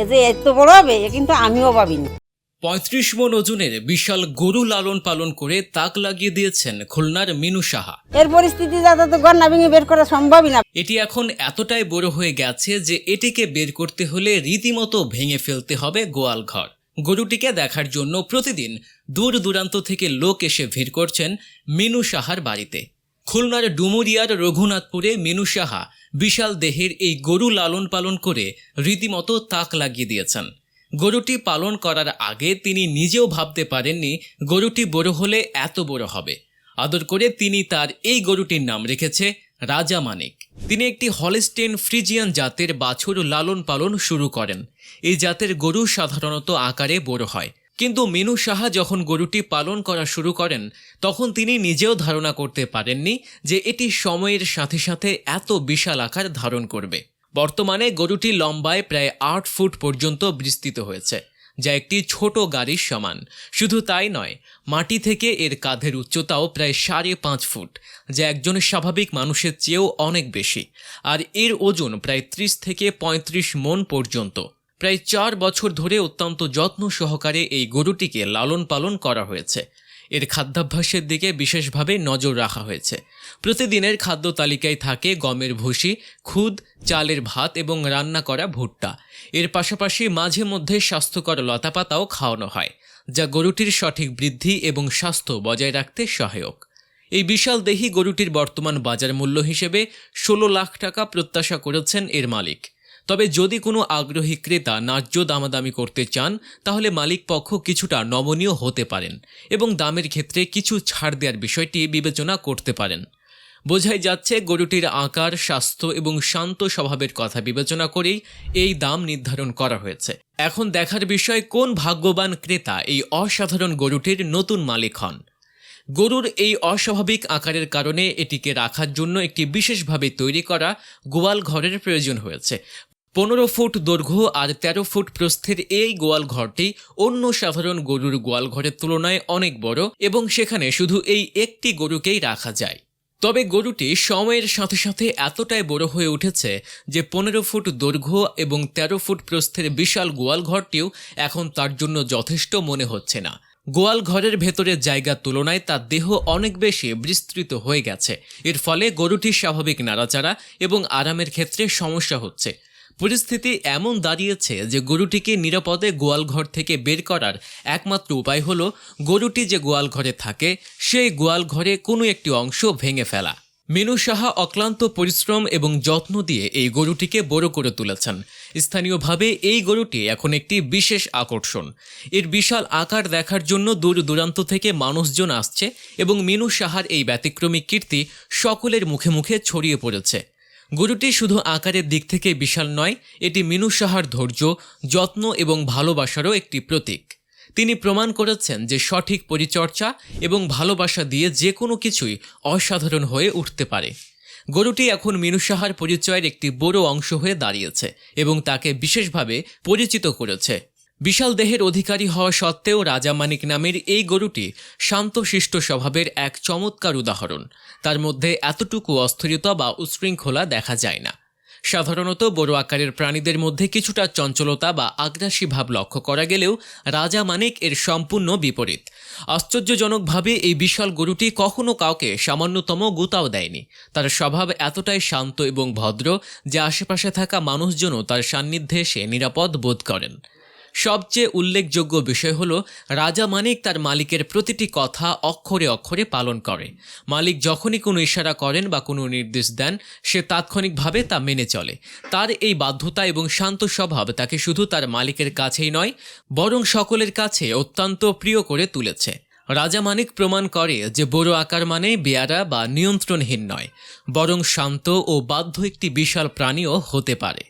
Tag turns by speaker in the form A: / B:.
A: এ যে এত বড় হবে এ কিন্তু আমিও ভাবিনি।
B: পঁয়ত্রিশ মন ওজনের বিশাল গরু লালন পালন করে তাক লাগিয়ে দিয়েছেন খুলনার মিনু সাহা।
A: এর পরিস্থিতি তো গন্না ভেঙে বের করা সম্ভবই না।
B: এটি এখন এতটাই বড় হয়ে গেছে যে এটিকে বের করতে হলে রীতিমতো ভেঙে ফেলতে হবে গোয়াল ঘর। গরুটিকে দেখার জন্য প্রতিদিন দূর দূরান্ত থেকে লোক এসে ভিড় করছেন মিনু সাহার বাড়িতে। খুলনার ডুমুরিয়ার রঘুনাথপুরে মিনু সাহা বিশাল দেহের এই গরু লালন পালন করে রীতিমতো তাক লাগিয়ে দিয়েছেন। গরুটি পালন করার আগে তিনি নিজেও ভাবতে পারেননি গরুটি বড় হলে এত বড় হবে। আদর করে তিনি তার এই গরুটির নাম রেখেছে রাজা মানিক। তিনি একটি হলিস্টেন ফ্রিজিয়ান জাতের বাছুর লালন পালন শুরু করেন। এই জাতের গরু সাধারণত আকারে বড় হয়। কিন্তু মিনু সাহা যখন গরুটি পালন করা শুরু করেন, তখন তিনি নিজেও ধারণা করতে পারেননি যে এটি সময়ের সাথে সাথে এত বিশাল আকার ধারণ করবে। বর্তমানে গরুটি লম্বায় প্রায় আট ফুট পর্যন্ত বিস্তৃত হয়েছে, যা একটি ছোট গাড়ির সমান। শুধু তাই নয়, মাটি থেকে এর কাঁধের উচ্চতাও প্রায় সাড়ে পাঁচ ফুট, যা একজন স্বাভাবিক মানুষের চেয়েও অনেক বেশি, আর এর ওজন প্রায় ত্রিশ থেকে পঁয়ত্রিশ মন পর্যন্ত। প্রায় চার বছর ধরে অত্যন্ত যত্ন সহকারে এই গরুটিকে লালন পালন করা হয়েছে। এর খাদ্যাভ্যাসের দিকে বিশেষভাবে নজর রাখা হয়েছে। প্রতিদিনের খাদ্য তালিকায় থাকে গমের ভুসি, খুদ, চালের ভাত এবং রান্না করা ভুট্টা। এর পাশাপাশি মাঝে মধ্যে স্বাস্থ্যকর লতাপাতাও খাওয়ানো হয়, যা গরুটির সঠিক বৃদ্ধি এবং স্বাস্থ্য বজায় রাখতে সহায়ক। এই বিশাল দেহি গরুটির বর্তমান বাজার মূল্য হিসেবে ষোলো লাখ টাকা প্রত্যাশা করেছেন এর মালিক। তবে যদি কোনো আগ্রহী ক্রেতা ন্যায্য দামাদামি করতে চান, তাহলে মালিক পক্ষ কিছুটা নমনীয় হতে পারেন এবং দামের ক্ষেত্রে কিছু ছাড় দেওয়ার বিষয়টি বিবেচনা করতে পারেন। বোঝাই যাচ্ছে, গরুটির আকার, স্বাস্থ্য এবং শান্ত স্বভাবের কথা বিবেচনা করেই এই দাম নির্ধারণ করা হয়েছে। এখন দেখার বিষয়, কোন ভাগ্যবান ক্রেতা এই অসাধারণ গরুটির নতুন মালিক হন? গরুর এই অস্বাভাবিক আকারের কারণে এটিকে রাখার জন্য একটি বিশেষভাবে তৈরি করা গোয়াল ঘরের প্রয়োজন হয়েছে। পনেরো ফুট দৈর্ঘ্য আর তেরো ফুট প্রস্থের এই গোয়াল ঘরটি অন্য সাধারণ গরুর গোয়াল ঘরের তুলনায় অনেক বড় এবং সেখানে শুধু এই একটি গরুকেই রাখা যায়। তবে গরুটি সময়ের সাথে সাথে এতটাই বড় হয়ে উঠেছে যে পনেরো ফুট দৈর্ঘ্য এবং তেরো ফুট প্রস্থের বিশাল গোয়াল ঘরটিও এখন তার জন্য যথেষ্ট মনে হচ্ছে না। গোয়াল ঘরের ভেতরের জায়গার তুলনায় তার দেহ অনেক বেশি বিস্তৃত হয়ে গেছে। এর ফলে গরুটির স্বাভাবিক নাড়াচাড়া এবং আরামের ক্ষেত্রে সমস্যা হচ্ছে। পরিস্থিতি এমন দাঁড়িয়েছে যে গরুটিকে নিরাপদে গোয়ালঘর থেকে বের করার একমাত্র উপায় হলো গরুটি যে গোয়াল ঘরে থাকে, সেই গোয়াল ঘরে কোনো একটি অংশ ভেঙে ফেলা। মিনু সাহা অক্লান্ত পরিশ্রম এবং যত্ন দিয়ে এই গরুটিকে বড় করে তুলেছেন। স্থানীয়ভাবে এই গরুটি এখন একটি বিশেষ আকর্ষণ। এর বিশাল আকার দেখার জন্য দূর দূরান্ত থেকে মানুষজন আসছে এবং মিনু সাহার এই ব্যতিক্রমী কীর্তি সকলের মুখে মুখে ছড়িয়ে পড়েছে। গরুটি শুধু আকারের দিক থেকে বিশাল নয়, এটি মিনু সাহার ধৈর্য, যত্ন এবং ভালোবাসারও একটি প্রতীক। তিনি প্রমাণ করেছেন যে সঠিক পরিচর্যা এবং ভালোবাসা দিয়ে যে কোনো কিছুই অসাধারণ হয়ে উঠতে পারে। গরুটি এখন মিনু সাহার পরিচয়ের একটি বড় অংশ হয়ে দাঁড়িয়েছে এবং তাকে বিশেষভাবে পরিচিত করেছে। বিশাল দেহের অধিকারী হওয়া সত্ত্বেও রাজা মানিক নামের এই গরুটি শান্তশিষ্ট স্বভাবের এক চমৎকার উদাহরণ। তার মধ্যে এতটুকু অস্থিরতা বা উচ্ছৃঙ্খলা দেখা যায় না। সাধারণত বড় আকারের প্রাণীদের মধ্যে কিছুটা চঞ্চলতা বা আগ্রাসী ভাব লক্ষ্য করা গেলেও রাজা মানিক এর সম্পূর্ণ বিপরীত। আশ্চর্যজনকভাবে এই বিশাল গরুটি কখনো কাউকে সামান্যতম গুতাও দেয়নি। তার স্বভাব এতটাই শান্ত এবং ভদ্র যে আশেপাশে থাকা মানুষজনও তার সান্নিধ্যে এসে নিরাপদ বোধ করেন। সবচেয়ে উল্লেখযোগ্য বিষয় হলো, রাজা মানিক তার মালিকের প্রতিটি কথা অক্ষরে অক্ষরে পালন করে। মালিক যখনই কোনো ইশারা করেন বা কোনো নির্দেশ দেন, সে তাৎক্ষণিকভাবে তা মেনে চলে। তার এই বাধ্যতা এবং শান্ত স্বভাব তাকে শুধু তার মালিকের কাছেই নয়, বরং সকলের কাছে অত্যন্ত প্রিয় করে তুলেছে। রাজা মানিক প্রমাণ করে যে বড় আকার মানে বেয়ারা বা নিয়ন্ত্রণহীন নয়, বরং শান্ত ও বাধ্য একটি বিশাল প্রাণীও হতে পারে।